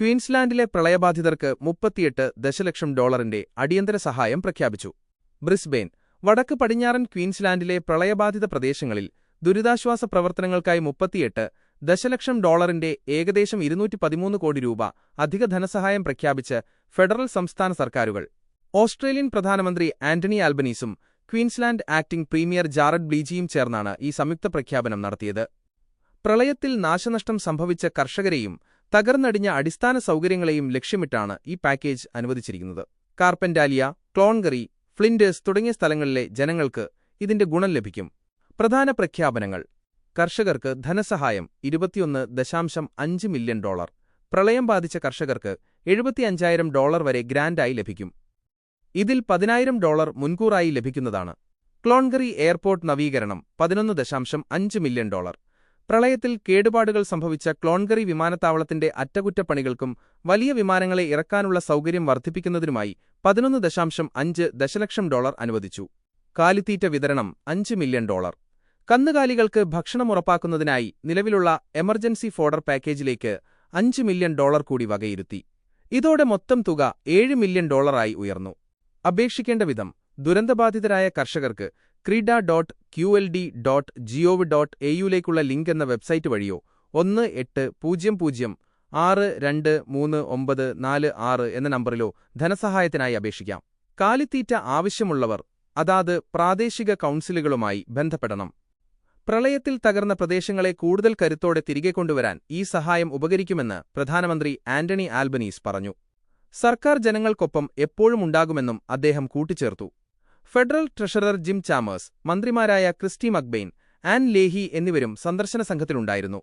ക്വീൻസ്ലാൻഡിലെ പ്രളയബാധിതർക്ക് മുപ്പത്തിയെട്ട് ദശലക്ഷം ഡോളറിന്റെ അടിയന്തര സഹായം പ്രഖ്യാപിച്ചു. ബ്രിസ്ബെയിൻ വടക്ക് പടിഞ്ഞാറൻ ക്വീൻസ്ലാൻഡിലെ പ്രളയബാധിത പ്രദേശങ്ങളിൽ ദുരിതാശ്വാസ പ്രവർത്തനങ്ങൾക്കായി മുപ്പത്തിയെട്ട് ദശലക്ഷം ഡോളറിന്റെ ഏകദേശം ഇരുന്നൂറ്റി പതിമൂന്ന് കോടി രൂപ അധിക ധനസഹായം പ്രഖ്യാപിച്ച് ഫെഡറൽ സംസ്ഥാന സർക്കാരുകൾ. ഓസ്ട്രേലിയൻ പ്രധാനമന്ത്രി ആന്റണി ആൽബനീസും ക്വീൻസ്ലാൻഡ് ആക്ടിംഗ് പ്രീമിയർ ജാറഡ് ബ്ലീജിയും ചേർന്നാണ് ഈ സംയുക്ത പ്രഖ്യാപനം നടത്തിയത്. പ്രളയത്തിൽ നാശനഷ്ടം സംഭവിച്ച കർഷകരെയും തകർന്നടിഞ്ഞ അടിസ്ഥാന സൗകര്യങ്ങളെയും ലക്ഷ്യമിട്ടാണ് ഈ പാക്കേജ് അനുവദിച്ചിരിക്കുന്നത്. കാർപ്പൻഡാലിയ ക്ലോൺഗറി ഫ്ലിൻഡേഴ്സ് തുടങ്ങിയ സ്ഥലങ്ങളിലെ ജനങ്ങൾക്ക് ഇതിന്റെ ഗുണം ലഭിക്കും. പ്രധാന പ്രഖ്യാപനങ്ങൾ. കർഷകർക്ക് ധനസഹായം ഇരുപത്തിയൊന്ന് ദശാംശം അഞ്ച് മില്യൺ ഡോളർ. പ്രളയം ബാധിച്ച കർഷകർക്ക് എഴുപത്തിയഞ്ചായിരം ഡോളർ വരെ ഗ്രാന്റായി ലഭിക്കും. ഇതിൽ പതിനായിരം ഡോളർ മുൻകൂറായി ലഭിക്കുന്നതാണ്. ക്ലോൺഗറി എയർപോർട്ട് നവീകരണം പതിനൊന്ന് ദശാംശം അഞ്ച് മില്യൺ ഡോളർ. പ്രളയത്തിൽ കേടുപാടുകൾ സംഭവിച്ച ക്ലോൺഗറി വിമാനത്താവളത്തിന്റെ അറ്റകുറ്റപ്പണികൾക്കും വലിയ വിമാനങ്ങളെ ഇറക്കാനുള്ള സൗകര്യം വർദ്ധിപ്പിക്കുന്നതിനുമായി പതിനൊന്ന് ദശാംശം അഞ്ച് ദശലക്ഷം ഡോളർ അനുവദിച്ചു. കാലിത്തീറ്റ വിതരണം അഞ്ച് മില്യൺ ഡോളർ. കന്നുകാലികൾക്ക് ഭക്ഷണം ഉറപ്പാക്കുന്നതിനായി നിലവിലുള്ള എമർജൻസി ഫോഡർ പാക്കേജിലേക്ക് അഞ്ച് മില്യൺ ഡോളർ കൂടി വകയിരുത്തി. ഇതോടെ മൊത്തം തുക ഏഴ് മില്യൺ ഡോളറായി ഉയർന്നു. അപേക്ഷിക്കേണ്ട വിധം ദുരന്തബാധിതരായ കർഷകർക്ക് QRIDA dot Q L D dot gov dot എയുയിലേക്കുള്ള link എന്ന വെബ്സൈറ്റ് വഴിയോ ഒന്ന് എട്ട് പൂജ്യം പൂജ്യം ആറ് രണ്ട് മൂന്ന് ഒമ്പത് നാല് ആറ് എന്ന നമ്പറിലോ ധനസഹായത്തിനായി അപേക്ഷിക്കാം. കാലിത്തീറ്റ ആവശ്യമുള്ളവർ അതാത് പ്രാദേശിക കൗൺസിലുകളുമായി ബന്ധപ്പെടണം. പ്രളയത്തിൽ തകർന്ന പ്രദേശങ്ങളെ കൂടുതൽ കരുത്തോടെ തിരികെ കൊണ്ടുവരാൻ ഈ സഹായം ഉപകരിക്കുമെന്ന് പ്രധാനമന്ത്രി ആന്റണി ആൽബനീസ് പറഞ്ഞു. സർക്കാർ ജനങ്ങൾക്കൊപ്പം എപ്പോഴും ഉണ്ടാകുമെന്നും അദ്ദേഹം കൂട്ടിച്ചേർത്തു. ഫെഡറൽ ട്രഷറർ ജിം ചാമേഴ്സ് മന്ത്രിമാരായ ക്രിസ്റ്റി മക്ബെയിൻ ആൻ ലേഹി എന്നിവരും സന്ദർശന സംഘത്തിലുണ്ടായിരുന്നു.